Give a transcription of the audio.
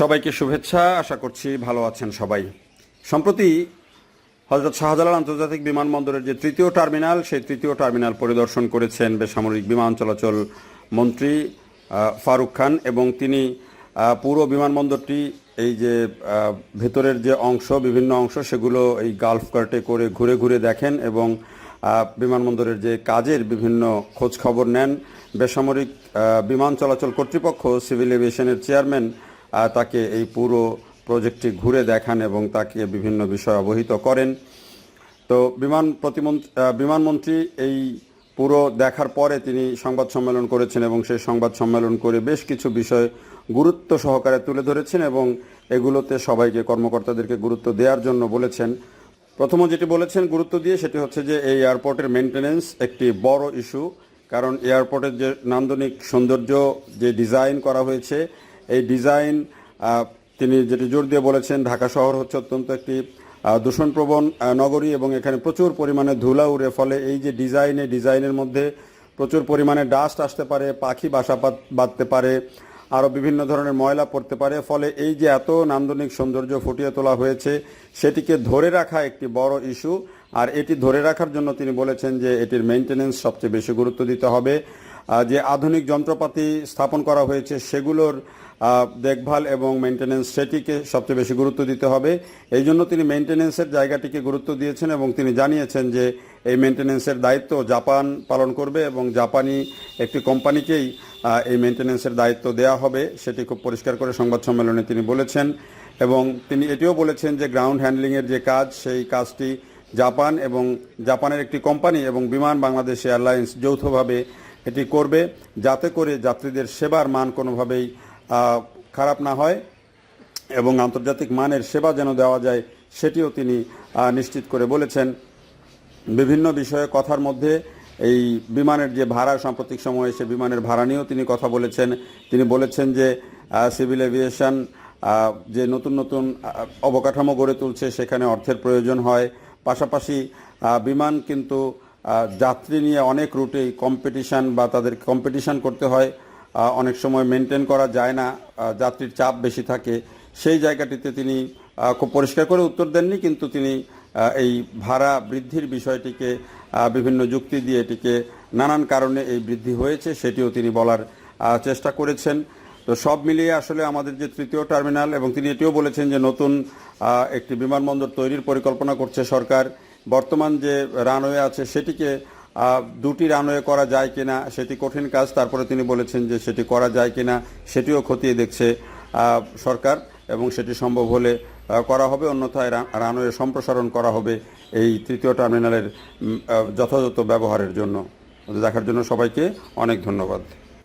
সবাইকে শুভেচ্ছা, আশা করছি ভালো আছেন সবাই। সম্প্রতি হজরত শাহজালাল আন্তর্জাতিক বিমানবন্দরের যে তৃতীয় টার্মিনাল, সেই তৃতীয় টার্মিনাল পরিদর্শন করেছেন বেসামরিক বিমান চলাচল মন্ত্রী ফারুক খান এবং তিনি পুরো বিমানবন্দরটি, এই যে ভেতরের যে অংশ, বিভিন্ন অংশ, সেগুলো এই গালফ কার্টে করে ঘুরে ঘুরে দেখেন এবং বিমানবন্দরের যে কাজের বিভিন্ন খোঁজ খবর নেন। বেসামরিক বিমান চলাচল কর্তৃপক্ষ, সিভিল এভিয়েশনের চেয়ারম্যান তাকে এই পুরো প্রজেক্টটি ঘুরে দেখান এবং তাকে বিভিন্ন বিষয় অবহিত করেন। তো বিমান প্রতিমন্ত্রী বিমানমন্ত্রী এই পুরো দেখার পরে তিনি সংবাদ সম্মেলন করেছেন এবং সেই সংবাদ সম্মেলন করে বেশ কিছু বিষয় গুরুত্ব সহকারে তুলে ধরেছেন এবং এগুলোতে সবাইকে কর্মকর্তাদেরকে গুরুত্ব দেওয়ার জন্য বলেছেন। প্রথম যেটি বলেছেন গুরুত্ব দিয়ে সেটি হচ্ছে যে এই এয়ারপোর্টের মেনটেনেন্স একটি বড় ইস্যু কারণ এয়ারপোর্টের যে নান্দনিক সৌন্দর্য যে ডিজাইন করা হয়েছে এই ডিজাইন তিনি যেটি জোর দিয়ে বলেছেন, ঢাকা শহর হচ্ছে অত্যন্ত একটি দূষণপ্রবণ নগরী এবং এখানে প্রচুর পরিমাণে ধুলা উড়ে, ফলে এই যে ডিজাইন ডিজাইনের মধ্যে প্রচুর পরিমাণে ডাস্ট আসতে পারে, পাখি বাসা বাঁধতে পারে আরও বিভিন্ন ধরনের ময়লা পড়তে পারে, ফলে এই যে এত নান্দনিক সৌন্দর্য ফুটিয়ে তোলা হয়েছে, সেটিকে ধরে রাখা একটি বড় ইস্যু, আর এটি ধরে রাখার জন্য তিনি বলেছেন যে এটির মেনটেনেন্স সবচেয়ে বেশি গুরুত্ব দিতে হবে। যে আধুনিক যন্ত্রপাতি স্থাপন করা হয়েছে, সেগুলোর দেখভাল এবং মেনটেনেন্স সেটিকে সবচেয়ে বেশি গুরুত্ব দিতে হবে। এই জন্য তিনি মেনটেনেন্সের জায়গাটিকে গুরুত্ব দিয়েছেন এবং তিনি জানিয়েছেন যে এই মেনটেনেন্সের দায়িত্ব জাপান পালন করবে এবং জাপানি একটি কোম্পানিকেই এই মেনটেনেন্সের দায়িত্ব দেওয়া হবে, সেটি খুব পরিষ্কার করে সংবাদ সম্মেলনে তিনি বলেছেন। এবং তিনি এটিও বলেছেন যে গ্রাউন্ড হ্যান্ডলিংয়ের যে কাজ, সেই কাজটি জাপান এবং জাপানের একটি কোম্পানি এবং বিমান বাংলাদেশ এয়ারলাইন্স যৌথভাবে এটি করবে যাতে করে যাত্রীদের সেবার মান কোনোভাবেই খারাপ না হয় এবং আন্তর্জাতিক মানের সেবা যেন দেওয়া যায় সেটিও তিনি নিশ্চিত করে বলেছেন। বিভিন্ন বিষয়ে কথার মধ্যে এই বিমানের যে ভাড়া, সাম্প্রতিক সময়ে সে বিমানের ভাড়া নিয়েও তিনি কথা বলেছেন। তিনি বলেছেন যে সিভিল এভিয়েশন যে নতুন নতুন অবকাঠামো গড়ে তুলছে সেখানে অর্থের প্রয়োজন হয়। পাশাপাশি বিমান কিন্তু যাত্রী নিয়ে অনেক রুটেই কম্পিটিশন বা তাদের কম্পিটিশন করতে হয়। অনেক সময় মেনটেন করা যায় না। যাত্রীর চাপ বেশি থাকে। সেই জায়গাটিতে তিনি খুব পরিষ্কার করে উত্তর দেননি, কিন্তু তিনি এই ভাড়া বৃদ্ধির বিষয়টিকে বিভিন্ন যুক্তি দিয়ে এটিকে নানান কারণে এই বৃদ্ধি হয়েছে, সেটিও তিনি বলার চেষ্টা করেছেন। তো সব মিলিয়ে আসলে আমাদের যে তৃতীয় টার্মিনাল এবং তিনি এটিও বলেছেন যে নতুন একটি বিমানবন্দর তৈরির পরিকল্পনা করছে সরকার। বর্তমান যে রানওয়ে আছে সেটিকে দুটি রানওয়ে করা যায় কিনা সেটি কঠিন কাজ। তারপরে তিনি বলেছেন যে সেটি করা যায় কিনা সেটিও খতিয়ে দেখছে সরকার এবং সেটি সম্ভব হলে করা হবে। অন্যথায় রানওয়ে সম্প্রসারণ করা হবে এই তৃতীয় টার্মিনালের যথাযথ ব্যবহারের জন্য। দেখার জন্য সবাইকে অনেক ধন্যবাদ।